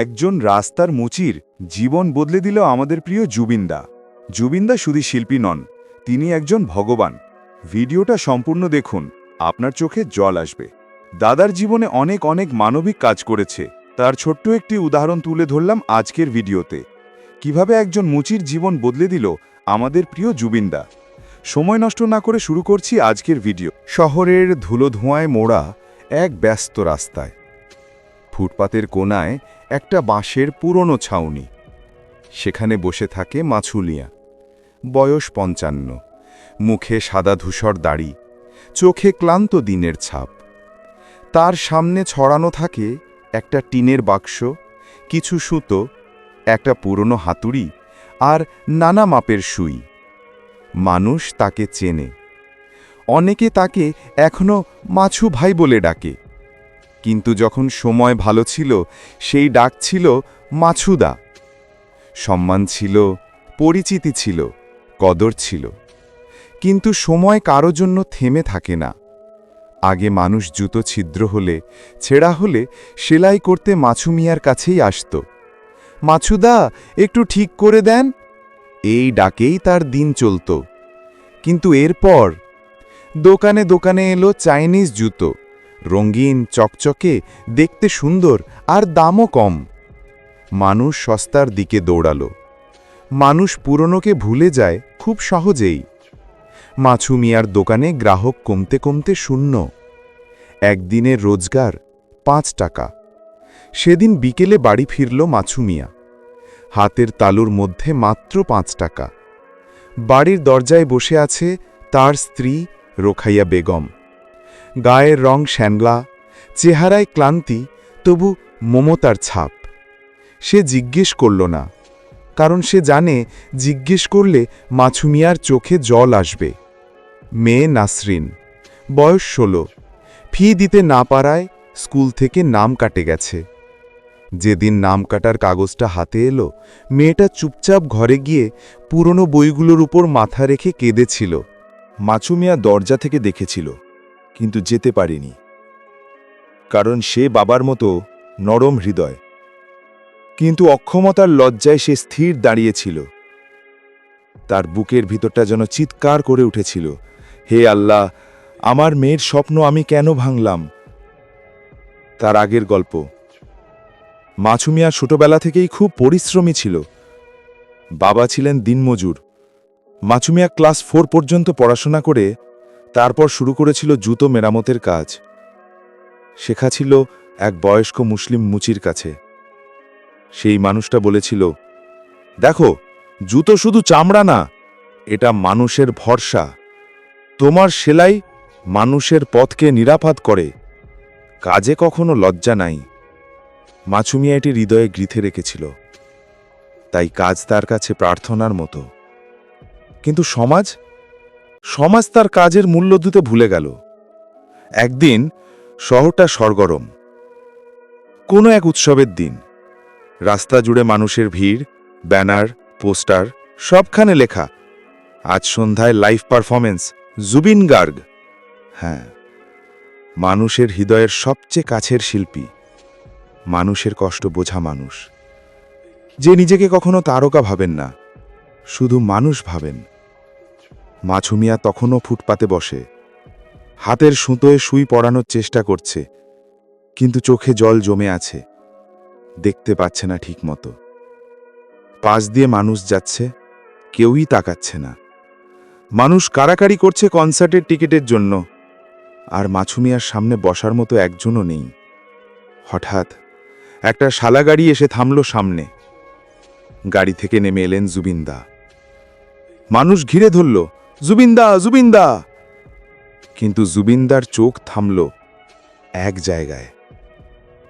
একজন রাস্তার মুচির জীবন বদলে দিল আমাদের প্রিয় জুবিনদা। জুবিনদা শুধু শিল্পী নন, তিনি একজন ভগবান। ভিডিওটা সম্পূর্ণ দেখুন, আপনার চোখে জল আসবে। দাদার জীবনে অনেক অনেক মানবিক কাজ করেছে, তার ছোট্ট একটি উদাহরণ তুলে ধরলাম আজকের ভিডিওতে। কীভাবে একজন মুচির জীবন বদলে দিল আমাদের প্রিয় জুবিনদা? সময় নষ্ট না করে শুরু করছি আজকের ভিডিও। শহরের ধুলো ধোঁয়ায় মোড়া এক ব্যস্ত রাস্তায়। ফুটপাতের কোনায় একটা বাঁশের পুরনো ছাউনি। সেখানে বসে থাকে মাছুলিয়া। বয়স পঞ্চান্ন। মুখে সাদা ধূসর দাড়ি। চোখে ক্লান্ত দিনের ছাপ। তার সামনে ছড়ানো থাকে একটা টিনের বাক্স, কিছু সুতো, একটা পুরনো হাতুড়ি আর নানা মাপের সুই। মানুষ তাকে চেনে। অনেকে তাকে এখনও মাছু ভাই বলে ডাকে। কিন্তু যখন সময় ভালো ছিল, সেই ডাক ছিল মাছুদা। সম্মান ছিল, পরিচিতি ছিল, কদর ছিল। কিন্তু সময় কারও জন্য থেমে থাকে না। আগে মানুষ জুতো ছিদ্র হলে, ছেঁড়া হলে সেলাই করতে মাছু মিয়ার কাছেই আসত। মাছুদা, একটু ঠিক করে দেন। এই ডাকেই তার দিন চলত। কিন্তু এরপর দোকানে দোকানে এলো চাইনিজ জুতো। রঙিন, চকচকে, দেখতে সুন্দর আর দামও কম। মানুষ সস্তার দিকে দৌড়ালো। মানুষ পুরনোকে ভুলে যায় খুব সহজেই। মাছু মিয়ার দোকানে গ্রাহক কমতে কমতে শূন্য। একদিনের রোজগার পাঁচ টাকা। সেদিন বিকেলে বাড়ি ফিরল মাছু মিয়া। হাতের তালুর মধ্যে মাত্র পাঁচ টাকা। বাড়ির দরজায় বসে আছে তার স্ত্রী রোখাইয়া বেগম। গায়ের রং শ্যানলা, চেহারায় ক্লান্তি, তবু মমতার ছাপ। সে জিজ্ঞেস করল না, কারণ সে জানে জিজ্ঞেস করলে মাছুমিয়ার চোখে জল আসবে। মেয়ে নাসরিন, বয়স ষোলো, ফি দিতে না পারায় স্কুল থেকে নাম কাটে গেছে। যেদিন নাম কাটার কাগজটা হাতে এলো, মেয়েটা চুপচাপ ঘরে গিয়ে পুরনো বইগুলোর উপর মাথা রেখে কেঁদেছিল। মাছুমিয়া দরজা থেকে দেখেছিল। কিন্তু যেতে পারিনি। কারণ সে বাবার মতো নরম হৃদয়। কিন্তু অক্ষমতার লজ্জায় সে স্থির দাঁড়িয়েছিল। তার বুকের ভিতরটা যেন চিৎকার করে উঠেছিল। হে আল্লাহ, আমার মেয়ের স্বপ্ন আমি কেন ভাঙলাম? তার আগের গল্প। মাছুমিয়া ছোটবেলা থেকেই খুব পরিশ্রমী ছিল। বাবা ছিলেন দিনমজুর। মাছুমিয়া ক্লাস ফোর পর্যন্ত পড়াশোনা করে তারপর শুরু করেছিল জুতো মেরামতের কাজ। শেখা ছিল এক বয়স্ক মুসলিম মুচির কাছে। সেই মানুষটা বলেছিল, দেখো, জুতো শুধু চামড়া না, এটা মানুষের ভরসা। তোমার সেলাই মানুষের পথকে নিরাপদ করে। কাজে কখনো লজ্জা নাই। মাছুমিয়া এটি হৃদয়ে গৃথে রেখেছিল। তাই কাজ তার কাছে প্রার্থনার মতো। কিন্তু সমাজ সমাজ তার কাজের মূল্য দিতে ভুলে গেল। একদিন শহরটা সরগরম। কোনো এক উৎসবের দিন। রাস্তা জুড়ে মানুষের ভিড়, ব্যানার, পোস্টার, সবখানে লেখা, আজ সন্ধ্যায় লাইভ পারফরমেন্স জুবিন গার্গ। হ্যাঁ মানুষের হৃদয়ের সবচেয়ে কাছের শিল্পী। মানুষের কষ্ট বোঝা মানুষ। যে নিজেকে কখনো তারকা ভাবেন না, শুধু মানুষ ভাবেন। মাছুমিয়া তখনও ফুটপাতে বসে। হাতের সুতোয় সুই পড়ানোর চেষ্টা করছে, কিন্তু চোখে জল জমে আছে। দেখতে পাচ্ছে না ঠিকমতো। পাশ দিয়ে মানুষ যাচ্ছে, কেউই তাকাচ্ছে না। মানুষ কারাকারি করছে কনসার্টের টিকিটের জন্য, আর মাছুমিয়ার সামনে বসার মতো একজনও নেই। হঠাৎ একটা শালা গাড়ি এসে থামল সামনে। গাড়ি থেকে নেমে এলেন জুবিনদা। মানুষ ঘিরে ধরল জুবিনদা জুবিনদা। কিন্তু জুবিনদার চোখ থামল এক জায়গায়,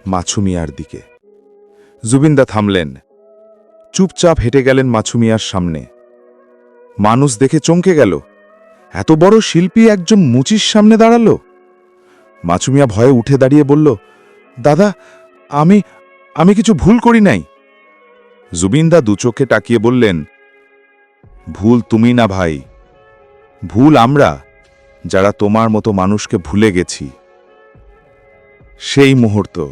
মাছুমিয়ার দিকে। জুবিনদা থামলেন, চুপচাপ হেঁটে গেলেন মাছুমিয়ার সামনে। মানুষ দেখে চমকে গেল, এত বড় শিল্পী একজন মুচির সামনে দাঁড়াল? মাছুমিয়া ভয়ে উঠে দাঁড়িয়ে বলল, দাদা, আমি আমি কিছু ভুল করি নাই। জুবিনদা দুচোখে তাকিয়ে বললেন, ভুল তুমি না ভাই ভুল আমরা, যারা তোমার মতো মানুষকে ভুলে গেছি। সেই মুহূর্ত।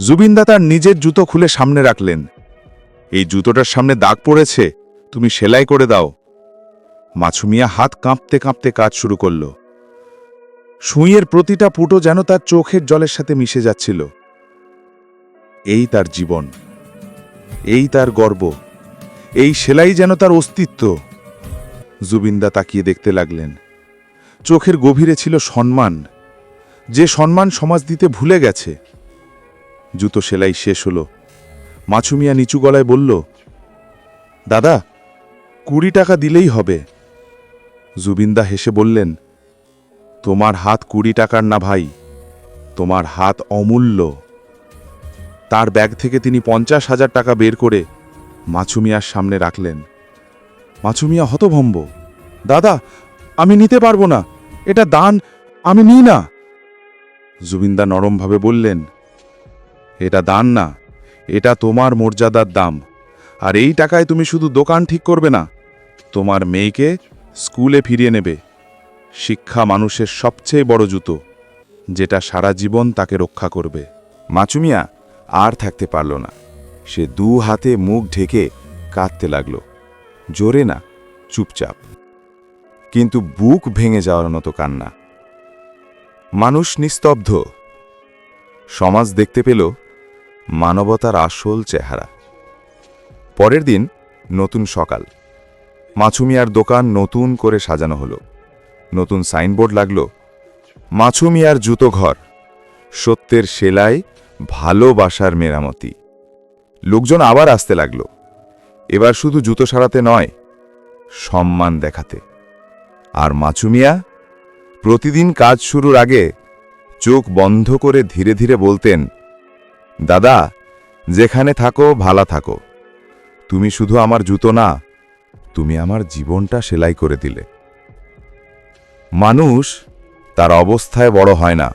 জুবিনদা তার নিজের জুতো খুলে সামনে রাখলেন। এই জুতোটার সামনে দাগ পড়েছে, তুমি সেলাই করে দাও। মাছুমিয়া হাত কাঁপতে কাঁপতে কাজ শুরু করল। সুঁইয়ের প্রতিটা পুটো যেন তার চোখের জলের সাথে মিশে যাচ্ছিল। এই তার জীবন। এই তার গর্ব। এই সেলাই যেন তার অস্তিত্ব। জুবিন্দা তাকিয়ে দেখতে লাগলেন। চোখের গভীরে ছিল সম্মান। যে সম্মান সমাজ দিতে ভুলে গেছে। জুতো সেলাই শেষ হলো। মাছুমিয়া নিচু গলায় বলল, দাদা, কুড়ি টাকা দিলেই হবে। জুবিন্দা হেসে বললেন, তোমার হাত কুড়ি টাকার না ভাই, তোমার হাত অমূল্য। তার ব্যাগ থেকে তিনি পঞ্চাশ হাজার টাকা বের করে মাছুমিয়ার সামনে রাখলেন। মাছুমিয়া হতভম্ব। দাদা, আমি নিতে পারব না। এটা দান আমি নিই না। জুবিন্দা নরমভাবে বললেন, এটা দান না। এটা তোমার মর্যাদার দাম। আর এই টাকায় তুমি শুধু দোকান ঠিক করবে না। তোমার মেয়েকে স্কুলে ফিরিয়ে নেবে। শিক্ষা মানুষের সবচেয়ে বড় জুতো, যেটা সারা জীবন তাকে রক্ষা করবে। মাচুমিয়া আর থাকতে পারল না। সে দু হাতে মুখ ঢেকে কাঁদতে লাগল। জোরে না, চুপচাপ। কিন্তু বুক ভেঙে যাওয়ার মতো কান্না। মানুষ নিস্তব্ধ। সমাজ দেখতে পেল মানবতার আসল চেহারা। পরের দিন, নতুন সকাল। মাছুমিয়ার দোকান নতুন করে সাজানো হলো। নতুন সাইনবোর্ড লাগল। মাছুমিয়ার জুতো ঘর। সত্যের সেলাই, ভালোবাসার মেরামতি। লোকজন আবার আসতে লাগল। এবার শুধু জুতো সারাতে নয়, সম্মান দেখাতে। আর মাছুমিয়া প্রতিদিন কাজ শুরুর আগে চোখ বন্ধ করে ধীরে ধীরে বলতেন, দাদা, যেখানে থাকো, ভালা থাকো। তুমি শুধু আমার জুতো না, তুমি আমার জীবনটা সেলাই করে দিলে। মানুষ তার অবস্থায় বড় হয় না।